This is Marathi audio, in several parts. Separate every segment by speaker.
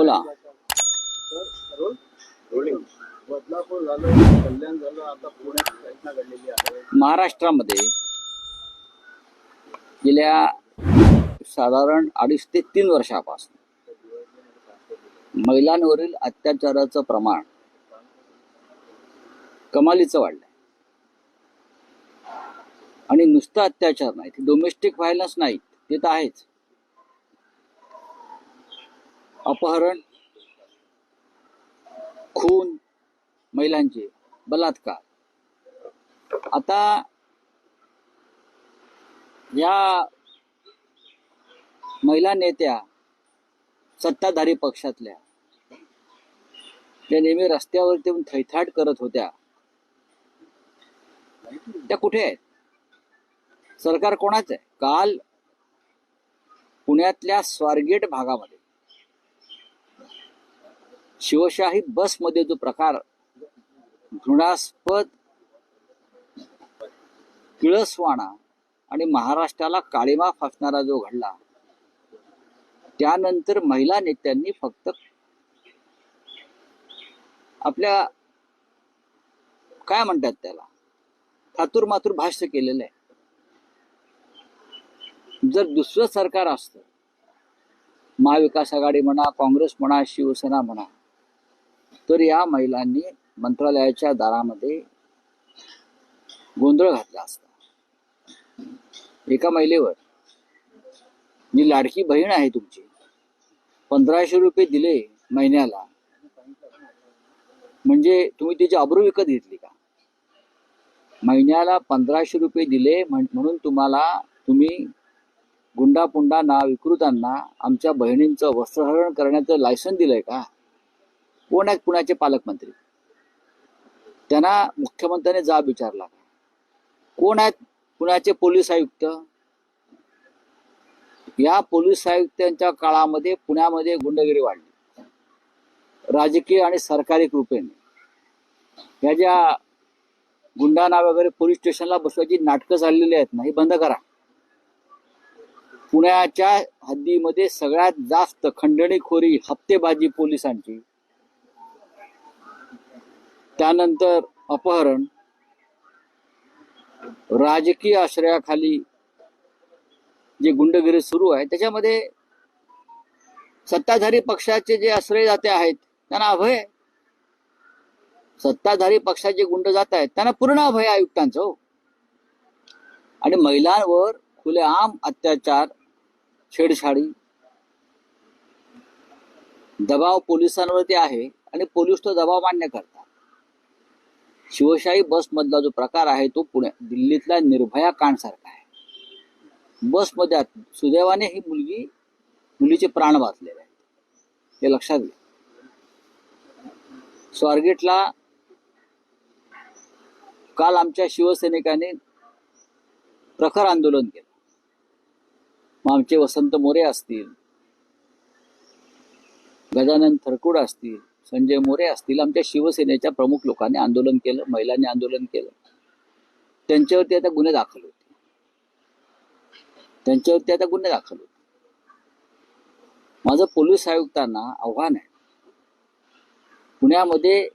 Speaker 1: बोला.
Speaker 2: बदलापूर झालं कल्याण झालं आता पुण्यात घटना घडलेली आहे
Speaker 1: महाराष्ट्रामध्ये गेल्या साधारण अडीच ते तीन वर्षापासून महिलांवरील अत्याचाराचं प्रमाण कमालीचं वाढलंय. आणि नुसतं अत्याचार नाही ते डोमेस्टिक व्हायलन्स नाहीत ते तर आहेच. अपहरण खून महिलांचे बलात्कार. आता या महिला नेत्या सत्ताधारी पक्षातल्या त्या नेहमी रस्त्यावरती येऊन थैथाट करत होत्या. त्या कुठे आहेत? सरकार कोणाचं आहे? काल पुण्यातल्या स्वारगेट भागामध्ये शिवशाही बसमध्ये जो प्रकार घृणास्पद किळसवाणा आणि महाराष्ट्राला काळीमा फासणारा जो घडला त्यानंतर महिला नेत्यांनी फक्त आपल्या काय म्हणतात त्याला? थातूर मातूर भाष्य केलेलं आहे. जर दुसरं सरकार असतं महाविकास आघाडी म्हणा काँग्रेस म्हणा शिवसेना म्हणा तर या महिलांनी मंत्रालयाच्या दारामध्ये गोंधळ घातला असता. एका महिलेवर जी लाडकी बहीण आहे तुमची. पंधराशे रुपये दिले महिन्याला. म्हणजे तुम्ही तिची अब्रू विकत घेतली का? महिन्याला पंधराशे रुपये दिले म्हणून तुम्हाला तुम्ही गुंडापुंडांना ना विकृतांना आमच्या बहिणींचं वस्त्रहरण करण्याचं लायसन दिलंय का? कोण आहेत पुण्याचे पालकमंत्री? त्यांना मुख्यमंत्र्यांनी जाब विचारला कोण आहेत पुण्याचे पोलीस आयुक्त? या पोलीस आयुक्तांच्या काळामध्ये पुण्यामध्ये गुंडगिरी वाढली. राजकीय आणि सरकारी कृपेने. या ज्या गुंडांना वगैरे पोलीस स्टेशनला बसवायची नाटकं चाललेली आहेत ना ही बंद करा. पुण्याच्या हद्दीमध्ये सगळ्यात जास्त खंडणीखोरी हप्तेबाजी पोलिसांची त्यानंतर अपहरण. राजकीय आश्रयाखाली जे गुंडगिरी सुरू आहे त्याच्यामध्ये सत्ताधारी पक्षाचे जे आश्रयदाते आहेत त्यांना अभय. सत्ताधारी पक्षाचे गुंड जात आहेत त्यांना पूर्ण अभय आयुक्तांचं हो. आणि महिलांवर खुलेआम अत्याचार छेडछाडी. दबाव पोलिसांवरती आहे आणि पोलीस तो दबाव मान्य करतात. शिवशाही बसमधला जो प्रकार आहे तो पुण्या दिल्लीतल्या निर्भया कांडसारखा आहे. बसमध्ये सुदैवाने ही मुलगी मुलीचे प्राण वाचलेले आहेत. हे लक्षात घ्या. स्वारगेटला काल आमच्या शिवसैनिकाने प्रखर आंदोलन केलं. मग आमचे वसंत मोरे असतील गजानन थरकुड असतील संजय मोरे असतील आमच्या शिवसेनेच्या प्रमुख लोकांनी आंदोलन केलं महिलांनी आंदोलन केलं. त्यांच्यावरती आता गुन्हे दाखल होते. त्यांच्यावरती आता गुन्हे दाखल होते. माझं पोलीस आयुक्तांना आव्हान आहे. पुण्यामध्ये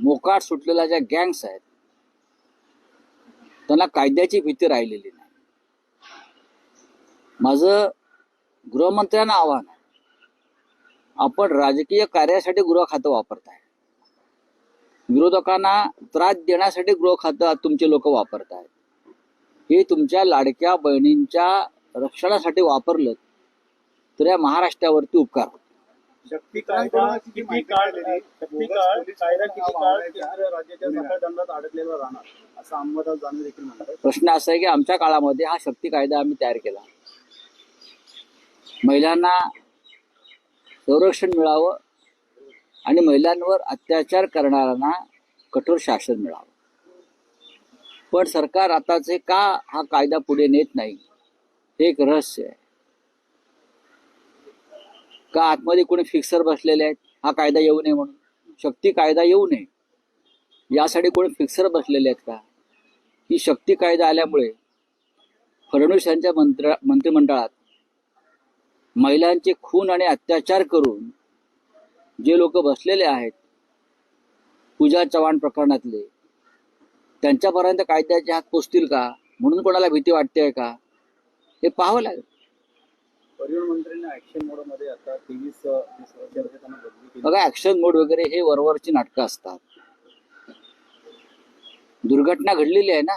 Speaker 1: मोकाट सुटलेल्या ज्या गँग्स आहेत त्यांना कायद्याची भीती राहिलेली नाही. माझं गृहमंत्र्यांना आव्हान आपण राजकीय कार्यासाठी गृह खातं वापरताय. विरोधकांना त्रास देण्यासाठी गृह खातं तुमचे लोक वापरतायत. हे तुमच्या लाडक्या बहिणींच्या रक्षणासाठी वापरलं तर या महाराष्ट्रावरती उपकार प्रश्न असा आहे की आमच्या काळामध्ये हा शक्ती कायदा आम्ही तयार केला. महिलांना संरक्षण मिळावं आणि महिलांवर अत्याचार करणाऱ्यांना कठोर शासन मिळावं. पण सरकार आताचे का हा कायदा पुढे नेत नाही हे एक रहस्य आहे. का आतमध्ये कोणी फिक्सर बसलेले आहेत? हा कायदा येऊ नये म्हणून. शक्ती कायदा येऊ नये. यासाठी कोणी फिक्सर बसलेले आहेत का? ही शक्ती कायदा आल्यामुळे फडणवीस यांच्या मंत्र मंत्रिमंडळात महिलांचे खून आणि अत्याचार करून जे लोक बसलेले आहेत पूजा चव्हाण प्रकरणातले त्यांच्यापर्यंत कायद्याचे हात पोचतील का? म्हणून कोणाला भीती वाटते का? हे पाहावं लागेल.
Speaker 2: परिवहन मंत्र्यांनी ऍक्शन आता तेवीस
Speaker 1: बघा ऍक्शन मोड वगैरे हे वरवरची नाटकं असतात. दुर्घटना घडलेली आहे ना?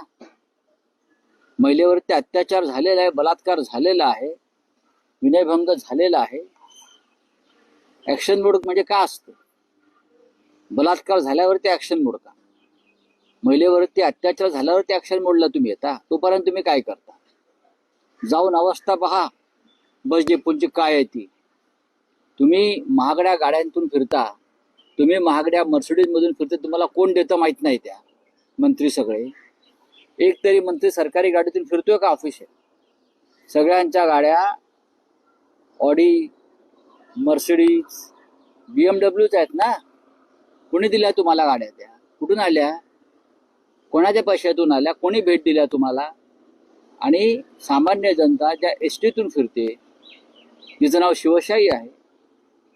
Speaker 1: महिलेवरती अत्याचार झालेला आहे बलात्कार झालेला आहे. विनयभंग झालेला आहे. ऍक्शन मोड म्हणजे का असतं? बलात्कार झाल्यावरती ऍक्शन मोड का? महिलेवरती अत्याचार झाल्यावरती ॲक्शन मोडला तुम्ही येता. तोपर्यंत तुम्ही काय करता? जाऊन अवस्था पहा. बस डेपोची काय आहे ती. तुम्ही महागड्या गाड्यांतून फिरता. तुम्ही महागड्या मर्सिडीज मधून फिरता. तुम्हाला कोण देतं माहीत नाही त्या मंत्री सगळे. एक तरी मंत्री सरकारी गाडीतून फिरतोय का ऑफिस सगळ्यांच्या गाड्या ऑडी मर्सिडीज बी एम डब्ल्यूच आहेत ना? कोणी दिल्या तुम्हाला गाड्या त्या? कुठून आल्या? कोणाच्या पैशातून आल्या? कोणी भेट दिल्या तुम्हाला? आणि सामान्य जनता ज्या एस टीतून फिरते तिचं नाव शिवशाही आहे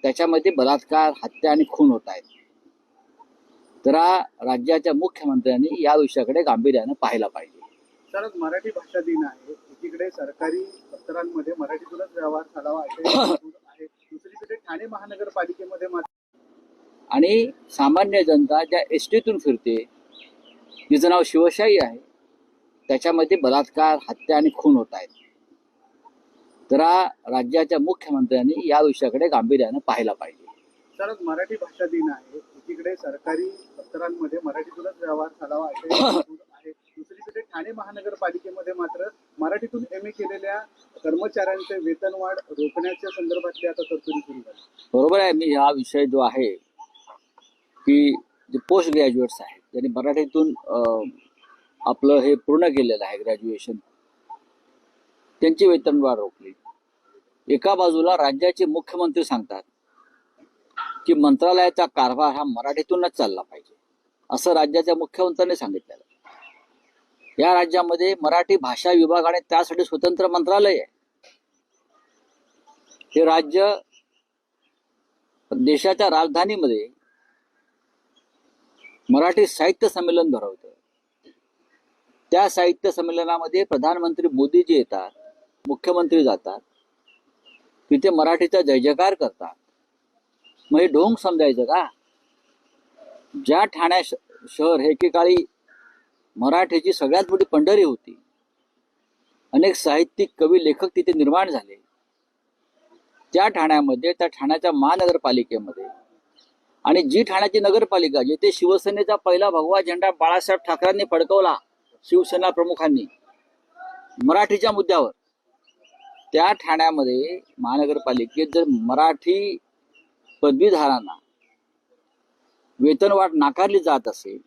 Speaker 1: त्याच्यामध्ये बलात्कार हत्या आणि खून होत आहेत. तर राज्याच्या मुख्यमंत्र्यांनी या विषयाकडे गांभीर्यानं पाहायला पाहिजे.
Speaker 2: सर मराठी भाषा दिन आहे. एकीकडे सरकारी दप्तरांमध्ये मराठीतूनच व्यवहार चालावा असे आहे. दुसरीकडे ठाणे महानगरपालिकेमध्ये मात्र
Speaker 1: आणि सामान्य जनता ज्या एस टीतून फिरते जिचं नाव शिवशाही आहे त्याच्यामध्ये बलात्कार हत्या आणि खून होत आहेत. तर हा राज्याच्या मुख्यमंत्र्यांनी या विषयाकडे गांभीर्यानं पाहायला पाहिजे.
Speaker 2: आज मराठी भाषा दिन आहे. एकीकडे सरकारी दप्तरांमध्ये मराठीतूनच व्यवहार चालावा असे आहे ठाणे महानगरपालिकेमध्ये मात्र मराठीतून एम ए केलेल्या कर्मचाऱ्यांचे वेतनवाढ रोखण्याच्या संदर्भातली आता तरतुदी सुरू झाल्या
Speaker 1: बरोबर आहे. मी हा विषय जो आहे की जे पोस्ट ग्रॅज्युएट्स आहेत ज्यांनी मराठीतून आपलं हे पूर्ण केलेलं आहे ग्रॅज्युएशन त्यांची वेतनवाढ रोखली. एका बाजूला राज्याचे मुख्यमंत्री सांगतात की मंत्रालयाचा कारभार हा मराठीतूनच चालला पाहिजे. असं राज्याच्या मुख्यमंत्र्यांनी सांगितलेलं या राज्यामध्ये मराठी भाषा विभाग आणि त्यासाठी स्वतंत्र मंत्रालय आहे. हे राज्य देशाच्या राजधानीमध्ये मराठी साहित्य संमेलन भरवतं. त्या साहित्य संमेलनामध्ये प्रधानमंत्री मोदीजी येतात मुख्यमंत्री जातात तिथे मराठीचा जय जयकार करतात. मग हे ढोंग समजायचं का? ज्या ठाण्या श- शहर हे एकेकाळी मराठीची सगळ्यात मोठी पंढरी होती. अनेक साहित्यिक कवी लेखक तिथे निर्माण झाले. त्या ठाण्यामध्ये त्या ठाण्याच्या महानगरपालिकेमध्ये. आणि जी ठाण्याची नगरपालिका जिथे शिवसेनेचा पहिला भगवा झेंडा बाळासाहेब ठाकरेंनी फडकवला शिवसेना प्रमुखांनी मराठीच्या मुद्द्यावर त्या ठाण्यामध्ये महानगरपालिकेत जर मराठी पदवीधारांना वेतनवाढ नाकारली जात असेल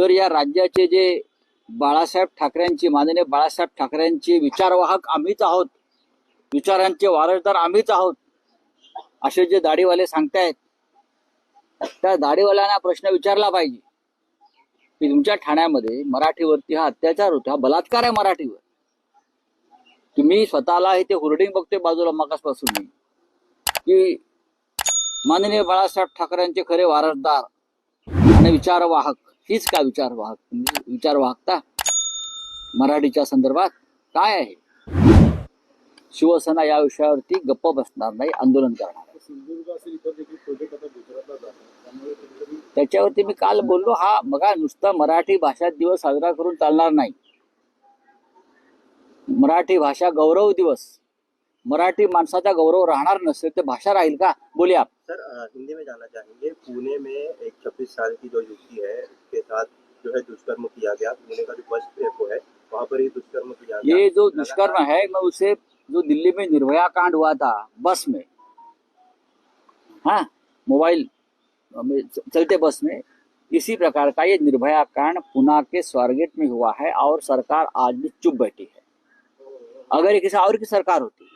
Speaker 1: तर या राज्याचे जे बाळासाहेब ठाकरेंची माननीय बाळासाहेब ठाकरेंचे विचारवाहक आम्हीच आहोत. विचारांचे वारसदार आम्हीच आहोत. असे जे दाढीवाले सांगतायत त्या दाढीवाल्यांना प्रश्न विचारला पाहिजे. की तुमच्या ठाण्यामध्ये मराठीवरती हा अत्याचार होतो हा बलात्कार आहे मराठीवर. तुम्ही स्वतःला हे ते होर्डिंग बघतोय बाजूला मगासपासून की माननीय बाळासाहेब ठाकरेंचे खरे वारसदार आणि विचारवाहक हीच का विचारवाहक विचार वाहकता? मराठीच्या संदर्भात काय आहे? शिवसेना या विषयावरती गप्प बसणार नाही आंदोलन करणार त्याच्यावरती मी काल बोललो हा बघा नुसता मराठी भाषा दिवस साजरा करून चालणार नाही. मराठी भाषा गौरव दिवस. मराठी माणसाचा गौरव राहणार नसेल तर भाषा राहील का? बोलिए आप
Speaker 3: सर हिंदी में जाना चाहेंगे. पुणे में एक छब्बीस साल की जो युवती है उसके साथ जो है दुष्कर्म किया गया पुणे का जो बस डेपो है वहाँ पर ही दुष्कर्म किया गया।
Speaker 1: ये जो दुष्कर्म है मैं उसे जो दिल्ली में निर्भया कांड हुआ था बस में हाँ मोबाइल चलते बस में इसी प्रकार का ये निर्भया कांड पुणे के स्वारगेट में हुआ है और सरकार आज भी चुप बैठी है। अगर ये किसी और की सरकार होती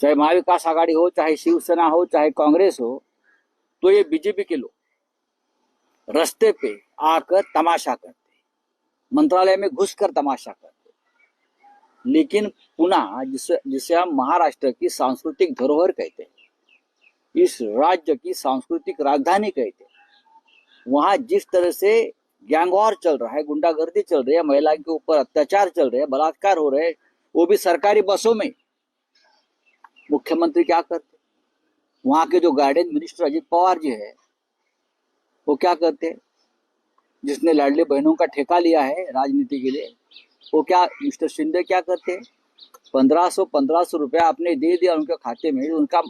Speaker 1: चाहे महाविकास आघाड़ी हो चाहे शिवसेना हो चाहे कांग्रेस हो तो ये बीजेपी के लोग रास्ते पे आकर तमाशा करते मंत्रालय में घुसकर तमाशा करते लेकिन पुनः जिसे जिसे हम महाराष्ट्र की सांस्कृतिक धरोहर कहते हैं, इस राज्य की सांस्कृतिक राजधानी कहते हैं, वहाँ जिस तरह से गैंगवार चल रहा है, गुंडागर्दी चल रही है महिला के ऊपर अत्याचार चल रहे हैं, बलात्कार हो रहे हैं, वो भी सरकारी बसों में, मुख्यमंत्री क्या करते वहाँ के जो गार्डियन मिनिस्टर अजित पवार जी है वो क्या करते हैं? जिसने लाडली बहनों का ठेका लिया है राजनीति के लिए, वो क्या मिस्टर शिंदे क्या करते हैं? पंद्रह सौ पंद्रह सौ रुपया आपने दे दिया उनके खाते में, उनका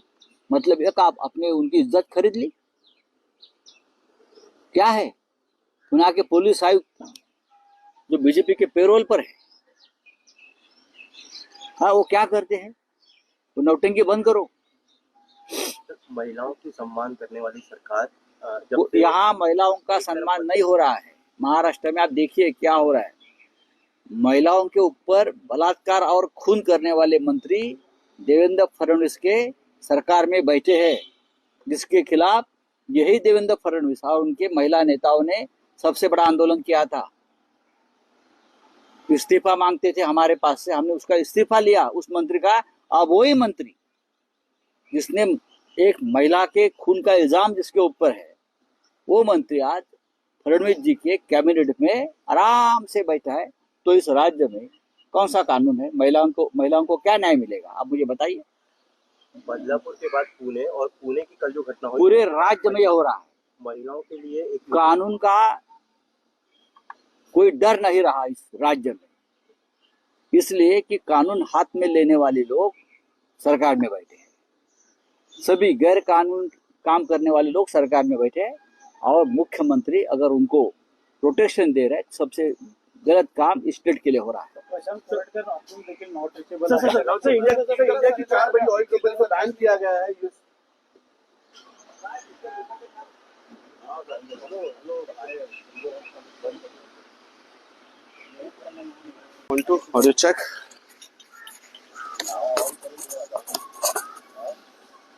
Speaker 1: मतलब ये कि आप अपने उनकी इज़्ज़त खरीद ली? क्या है? पुणे के पुलिस आयुक्त जो बीजेपी के पेरोल पर है। हाँ वो क्या करते हैं? वो नौटंकी बंद करो।
Speaker 3: महिलाओं की सम्मान करने वाली सरकार
Speaker 1: यहाँ महिलाओं का सम्मान नहीं हो रहा है। महाराष्ट्र में आप देखिए क्या हो रहा है। महिलाओं के ऊपर बलात्कार और खून करने वाले मंत्री देवेंद्र फडणवीस के सरकार में बैठे हैं जिसके खिलाफ यही देवेंद्र फडणवीस और उनके महिला नेताओं ने सबसे बड़ा आंदोलन किया था। इस्तीफा मांगते थे हमारे पास से हमने उसका इस्तीफा लिया उस मंत्री का अब वही मंत्री जिसने एक महिला के खून का इल्ज़ाम जिसके ऊपर है। वो मंत्री आज फडणवीस जी के कैबिनेट में आराम से बैठा है। तो इस राज्य में कौन सा कानून है? महिलाओं को महिलाओं को क्या न्याय मिलेगा? आप मुझे बताइए।
Speaker 3: बदलापुर के बाद पुणे और पुणे की कल जो घटना हुई
Speaker 1: पूरे राज्य में यह हो रहा है।
Speaker 3: महिलाओं के लिए एक
Speaker 1: कानून का कोई डर नहीं रहा इस राज्य में। इसलिए कि कानून हाथ में लेने वाले लोग सरकार में बैठे हैं। सभी गैर कानून काम करने वाले लोग सरकार में बैठे हैं। और मुख्यमंत्री अगर उनको प्रोटेक्शन दे रहे हैं तो सबसे गलत काम स्टेट के लिए हो रहा है।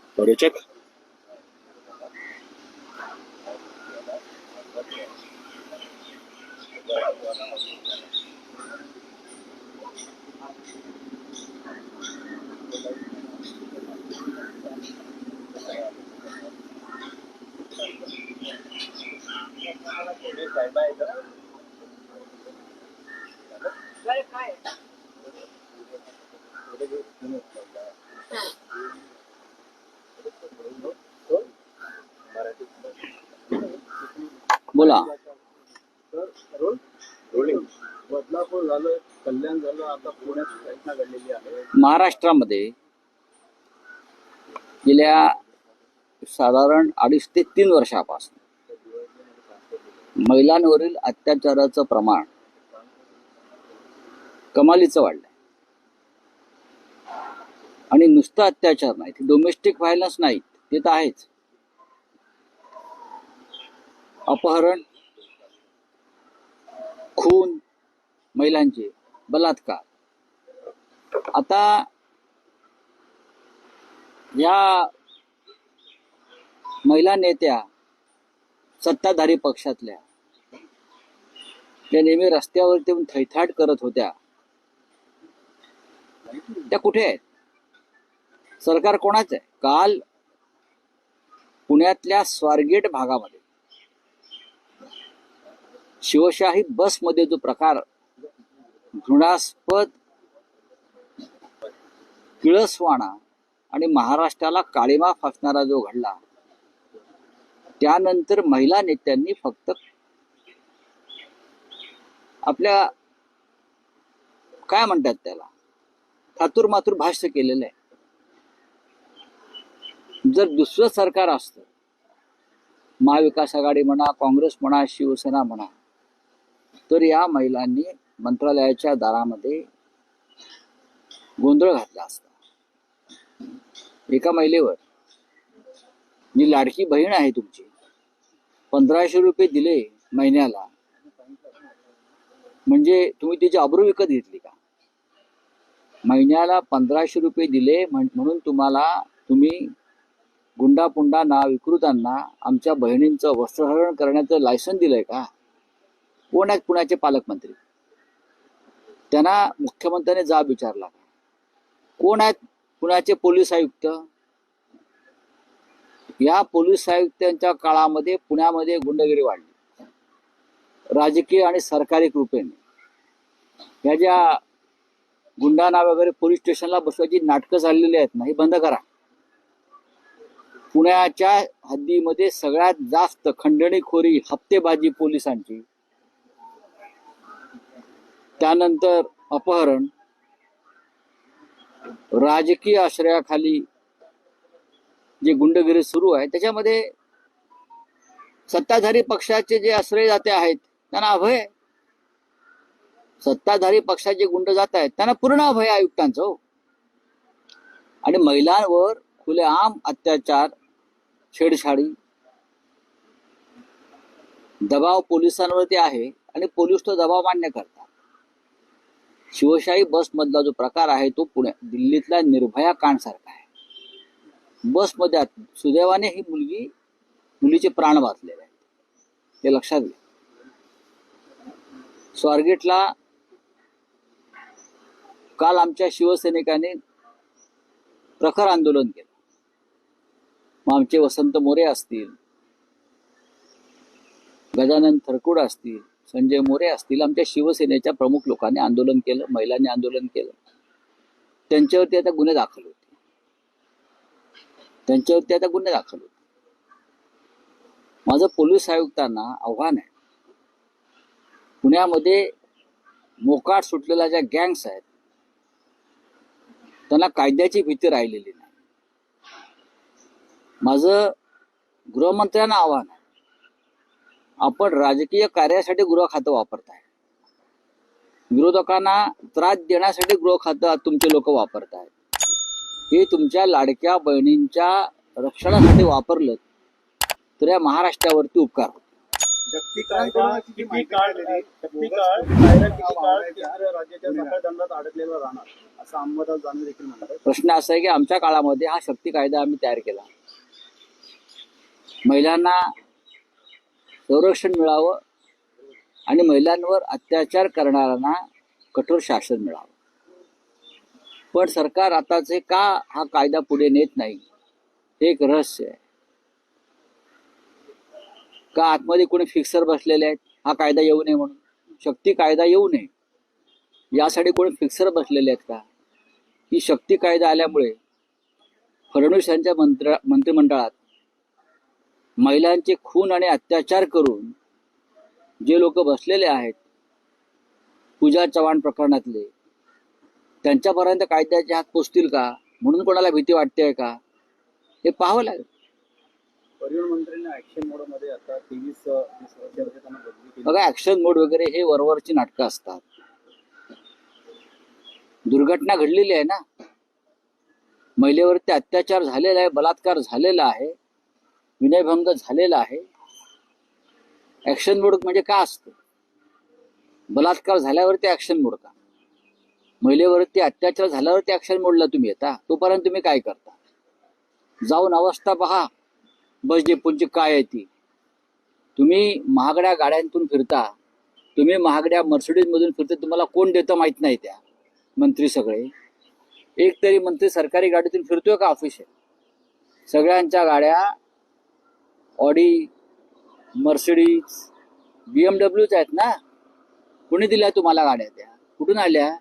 Speaker 2: आपण देखील बदलापूर झालं कल्याण झालं आता पुण्यात घटना घडलेली आहे.
Speaker 1: महाराष्ट्रामध्ये गेल्या साधारण अडीच ते तीन वर्षापासून महिलांवरील अत्याचाराचं प्रमाण कमालीचं वाढलंय. आणि नुसतं अत्याचार नाही ते डोमेस्टिक व्हायलन्स नाहीत ते तर आहेच. अपहरण खून महिलांचे. बलात्कार. आता या महिला नेत्या सत्ताधारी पक्षातल्या त्या नेहमी रस्त्यावरती येऊन थैथाट करत होत्या. त्या कुठे आहेत? सरकार कोणाचं आहे? काल पुण्यातल्या स्वारगेट भागामध्ये शिवशाही बसमध्ये जो प्रकार घृणास्पद किळसवाणा आणि महाराष्ट्राला काळीमा फासणारा जो घडला त्यानंतर महिला नेत्यांनी फक्त आपल्या काय म्हणतात त्याला थातूर मातूर भाष्य केलेलं आहे. जर दुसरं सरकार असतं महाविकास आघाडी म्हणा काँग्रेस म्हणा शिवसेना म्हणा तर या महिलांनी मंत्रालयाच्या दारामध्ये गोंधळ घातला असता. एका महिलेवर जी लाडकी बहीण आहे तुमची. पंधराशे रुपये दिले महिन्याला. म्हणजे तुम्ही तिची अब्रू विकत घेतली का? महिन्याला पंधराशे रुपये दिले म्हणून तुम्हाला तुम्ही गुंडापुंडांना विकृतांना आमच्या बहिणींचं वस्त्रहरण करण्याचं लायसन दिलंय का? कोण आहेत पुण्याचे पालकमंत्री? त्यांना मुख्यमंत्र्यांनी जाब विचारला. कोण आहेत? पुण्याचे पोलीस आयुक्त. या पोलीस आयुक्तांच्या काळामध्ये पुण्यामध्ये गुंडगिरी वाढली. राजकीय आणि सरकारी कृपेने. या ज्या गुंडांना वगैरे पोलीस स्टेशनला बसवायची नाटकं चाललेली आहेत ना ही बंद करा. पुण्याच्या हद्दीमध्ये सगळ्यात जास्त खंडणीखोरी हप्तेबाजी पोलिसांची. त्यानंतर अपहरण राजकीय आश्रयाखाली जे गुंडगिरी सुरू आहे त्याच्यामध्ये सत्ताधारी पक्षाचे जे आश्रयदाते आहेत त्यांना अभय सत्ताधारी पक्षाचे गुंड जात आहेत त्यांना पूर्ण अभय आयुक्तांचं हो. आणि महिलांवर खुलेआम अत्याचार छेडछाडी दबाव पोलिसांवरती आहे आणि पोलीस तो दबाव मान्य करतात शिवशाही बसमधला जो प्रकार आहे तो पुण्या दिल्लीतल्या निर्भया कांडसारखा आहे. बसमध्ये सुदैवाने ही मुलगी मुलीचे प्राण वाचलेले आहेत. हे लक्षात घ्या. स्वारगेटला काल आमच्या शिवसैनिकाने प्रखर आंदोलन केलं. मग आमचे वसंत मोरे असतील गजानन थरकुड असतील संजय मोरे असतील आमच्या शिवसेनेच्या प्रमुख लोकांनी आंदोलन केलं महिलांनी आंदोलन केलं. त्यांच्यावरती आता गुन्हे दाखल होते त्यांच्यावरती आता गुन्हे दाखल होते माझं पोलीस आयुक्तांना आव्हान आहे पुण्यामध्ये मोकाट सुटलेल्या ज्या गँग्स आहेत त्यांना कायद्याची भीती राहिलेली नाही. माझं गृहमंत्र्यांना आव्हान आहे आपण राजकीय कार्यासाठी गृह खातं वापरताय. विरोधकांना त्रास देण्यासाठी गृह खातं तुमचे लोक वापरतायत. हे तुमच्या लाडक्या बहिणींच्या रक्षणासाठी वापरलं तर या महाराष्ट्रावरती उपकार प्रश्न असा आहे की आमच्या काळामध्ये हा शक्ती कायदा आम्ही तयार केला. महिलांना संरक्षण मिळावं आणि महिलांवर अत्याचार करणाऱ्यांना कठोर शासन मिळावं. पण सरकार आताचे का हा कायदा पुढे नेत नाही हे एक रहस्य आहे. का आतमध्ये कोणी फिक्सर बसलेले आहेत? हा कायदा येऊ नये म्हणून. शक्ती कायदा येऊ नये. यासाठी कोणी फिक्सर बसलेले आहेत का? ही शक्ती कायदा आल्यामुळे फडणवीस यांच्या मंत्र मंत्रिमंडळात महिलांचे खून आणि अत्याचार करून जे लोक बसलेले आहेत पूजा चव्हाण प्रकरणातले त्यांच्यापर्यंत कायद्याचे हात पोचतील का? म्हणून कोणाला भीती वाटते का? हे पाहावं लागेल.
Speaker 4: परिवहन मंत्र्यांनी ऍक्शन आता तेवीस
Speaker 1: बघा ऍक्शन मोड वगैरे हे वरवरची नाटकं असतात. दुर्घटना घडलेली आहे ना? महिलेवरती अत्याचार झालेला आहे बलात्कार झालेला आहे. विनयभंग झालेला आहे. ऍक्शन मोडक म्हणजे का असतं? बलात्कार झाल्यावरती ऍक्शन मोडका महिलेवरती अत्याचार झाल्यावरती ॲक्शन मोडला तुम्ही येता. तोपर्यंत तुम्ही काय करता? जाऊन अवस्था पहा. बस डेपोची काय आहे ती. तुम्ही महागड्या गाड्यांतून फिरता. तुम्ही महागड्या मर्सिडीजमधून फिरता. तुम्हाला कोण देतं माहीत नाही त्या मंत्री सगळे. एक तरी मंत्री सरकारी गाडीतून फिरतोय का ऑफिस आहे सगळ्यांच्या गाड्या ऑडी मर्सिडीज बी एम डब्ल्यूच आहेत ना? कोणी दिल्या तुम्हाला गाड्या त्या? कुठून आल्या?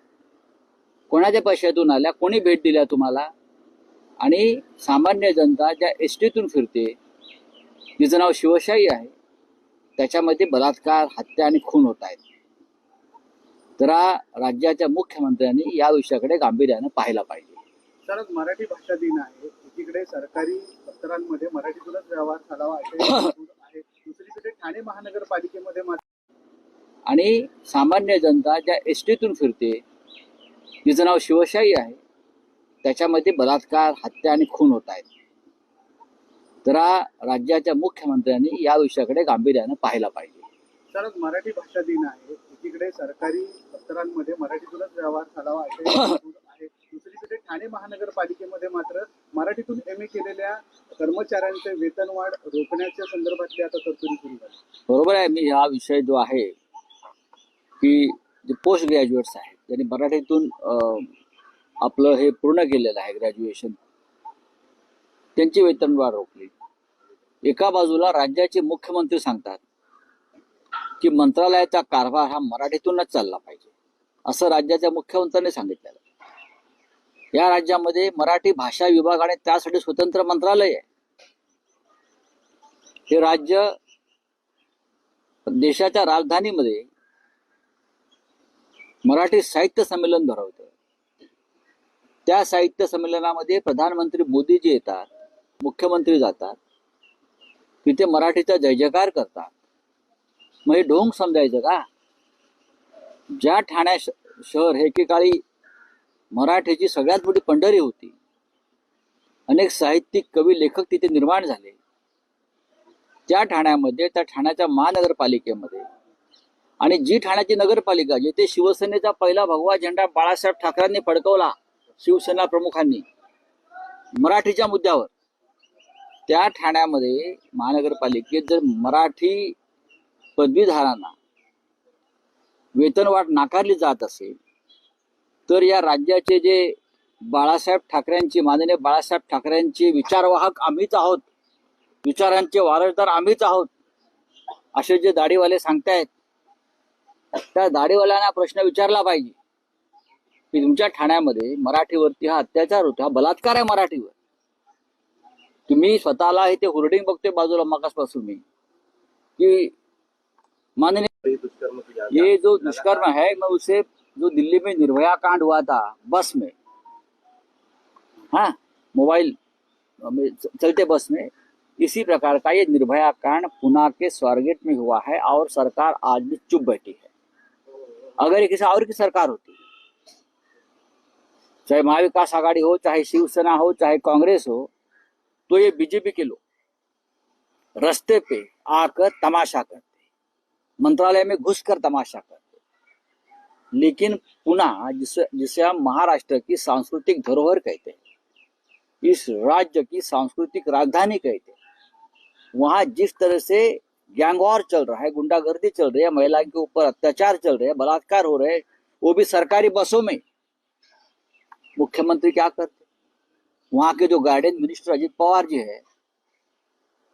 Speaker 1: कोणाच्या पैशातून आल्या? कोणी भेट दिल्या तुम्हाला? आणि सामान्य जनता ज्या एस टीतून फिरते तिचं नाव शिवशाही आहे त्याच्यामध्ये बलात्कार हत्या आणि खून होत आहेत. तर राज्याच्या मुख्यमंत्र्यांनी या विषयाकडे गांभीर्यानं पाहायला पाहिजे.
Speaker 2: सर मराठी भाषा दिन आहे. एकीकडे सरकारी दप्तरांमध्ये मराठीतूनच व्यवहार चालावा असे आहे. दुसरीकडे ठाणे महानगरपालिकेमध्ये
Speaker 1: आणि सामान्य जनता ज्या एस टीतून फिरते तिचं नाव शिवशाही आहे त्याच्यामध्ये बलात्कार हत्या आणि खून होत आहेत. तर राज्याच्या मुख्यमंत्र्यांनी या विषयाकडे गांभीर्यानं पाहायला पाहिजे.
Speaker 2: आज मराठी भाषा दिन आहे. एकीकडे सरकारी दप्तरांमध्ये मराठीतूनच व्यवहार चालावा असे त्यासाठी ठाणे महानगरपालिकेमध्ये मात्र मराठीतून एम ए केलेल्या कर्मचाऱ्यांचे वेतनवाढ रोखण्याच्या संदर्भातली आता तरतुदी सुरू झाली.
Speaker 1: बरोबर आहे. मी हा विषय जो आहे की जे पोस्ट ग्रॅज्युएट्स आहेत त्यांनी मराठीतून आपलं हे पूर्ण केलेलं आहे ग्रॅज्युएशन त्यांची वेतनवाढ रोखली. एका बाजूला राज्याचे मुख्यमंत्री सांगतात की मंत्रालयाचा कारभार हा मराठीतूनच चालला पाहिजे. असं राज्याच्या मुख्यमंत्र्यांनी सांगितलेलं या राज्यामध्ये मराठी भाषा विभाग आणि त्यासाठी स्वतंत्र मंत्रालय आहे. हे राज्य देशाच्या राजधानीमध्ये मराठी साहित्य संमेलन भरवतं. त्या साहित्य संमेलनामध्ये प्रधानमंत्री मोदीजी येतात मुख्यमंत्री जातात तिथे मराठीचा जय जयकार करतात. मग हे ढोंग समजायचं का? ज्या ठाण्या श- शहर हे एकेकाळी मराठीची सगळ्यात मोठी पंढरी होती. अनेक साहित्यिक कवी लेखक तिथे निर्माण झाले. त्या ठाण्यामध्ये त्या ठाण्याच्या महानगरपालिकेमध्ये. आणि जी ठाण्याची नगरपालिका जिथे शिवसेनेचा पहिला भगवा झेंडा बाळासाहेब ठाकरेंनी फडकवला शिवसेना प्रमुखांनी मराठीच्या मुद्द्यावर त्या ठाण्यामध्ये महानगरपालिकेत जर मराठी पदवीधारांना वेतनवाढ नाकारली जात असेल तर या राज्याचे जे बाळासाहेब ठाकरेंची माननीय बाळासाहेब ठाकरेंचे विचारवाहक आम्हीच आहोत. विचारांचे वारसदार आम्हीच आहोत. असे जे दाढीवाले सांगतायत त्या दाढीवाल्यांना प्रश्न विचारला पाहिजे की तुमच्या ठाण्यामध्ये मराठीवरती हा अत्याचार होतो हा बलात्कार आहे मराठीवर. तुम्ही स्वतःला हे ते होर्डिंग बघतोय बाजूला मगासपासून मी. की माननीय
Speaker 3: ये गया
Speaker 1: जो दुष्कर्म है मैं उसे जो दिल्ली में निर्भया कांड हुआ था, बस में। हाँ मोबाइल चलते बस में। इसी प्रकार का ये निर्भया कांड पुणे के स्वारगेट में हुआ है और सरकार आज भी चुप बैठी है। अगर ये किसी और की सरकार होती, चाहे महाविकास आघाड़ी हो, चाहे शिवसेना हो, चाहे कांग्रेस हो तो ये बीजेपी के लोग रास्ते पे आकर तमाशा करते मंत्रालय में घुसकर तमाशा करते लेकिन पुनः जिसे जिसे हम महाराष्ट्र की सांस्कृतिक धरोहर कहते हैं, इस राज्य की सांस्कृतिक राजधानी कहते हैं, वहाँ जिस तरह से गैंगवॉर चल रहा है, गुंडागर्दी चल रही है महिला के ऊपर अत्याचार चल रहे हैं, बलात्कार हो रहे हैं, वो भी सरकारी बसों में, मुख्यमंत्री क्या करते वहाँ के जो गार्डन मिनिस्टर अजित पवार जी है,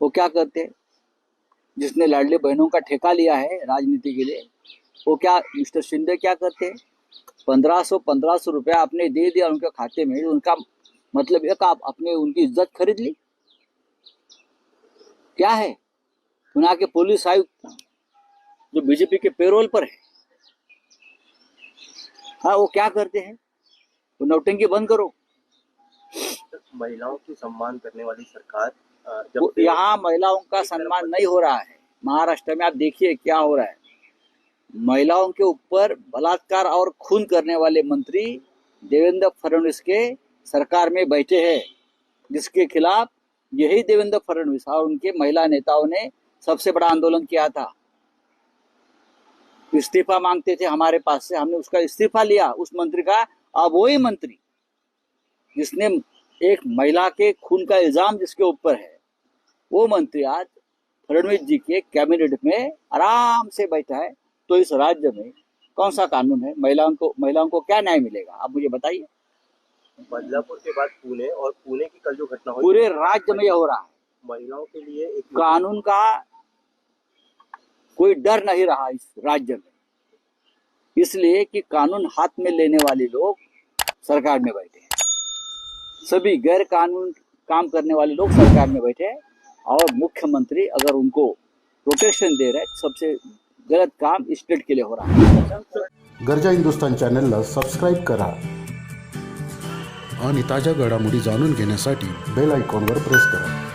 Speaker 1: वो क्या करते जिसने लाडली बहनों का ठेका लिया है राजनीति के लिए वो क्या मिस्टर शिंदे क्या करते हैं? पंद्रह सौ पंद्रह सौ रुपया आपने दे दिया उनके खाते में उनका मतलब एक आप अपने उनकी इज़्ज़त खरीद ली? क्या है? पुणे के पुलिस आयुक्त जो बीजेपी के पेरोल पर है। हाँ वो क्या करते हैं? वो नौटंकी बंद करो।
Speaker 3: महिलाओं की सम्मान करने वाली सरकार
Speaker 1: यहाँ महिलाओं का सम्मान नहीं हो रहा है। महाराष्ट्र में आप देखिए क्या हो रहा है। महिलाओं के ऊपर बलात्कार और खून करने वाले मंत्री देवेंद्र फडणवीस के सरकार में बैठे हैं, जिसके खिलाफ यही देवेंद्र फडणवीस और उनके महिला नेताओं ने सबसे बड़ा आंदोलन किया था। इस्तीफा मांगते थे हमारे पास से, हमने उसका इस्तीफा लिया, उस मंत्री का, अब वही मंत्री, जिसने एक महिला के खून का इल्ज़ाम जिसके ऊपर है, वो मंत्री आज फडणवीस जी के कैबिनेट में आराम से बैठा है। तो इस राज्य में कौन सा कानून है? महिलाओं को महिलाओं को क्या न्याय मिलेगा? आप मुझे बताइए।
Speaker 3: बदलापुर के बाद पुणे और पुणे की कल जो घटना हुई
Speaker 1: पूरे राज्य में यह हो रहा है।
Speaker 3: महिलाओं के लिए एक
Speaker 1: कानून का कोई डर नहीं रहा इस राज्य में। इसलिए कि कानून हाथ में लेने वाले लोग सरकार में बैठे हैं। सभी गैर कानून काम करने वाले लोग सरकार में बैठे हैं और मुख्यमंत्री अगर उनको प्रोटेक्शन दे रहे सबसे गलत काम स्टेट के लिए हो रहा है
Speaker 5: गरजा हिंदुस्तान चॅनलला सबस्क्राईब करा.
Speaker 6: आणि ताज्या घडामोडी जाणून घेण्यासाठी
Speaker 5: बेल आयकॉनवर प्रेस करा.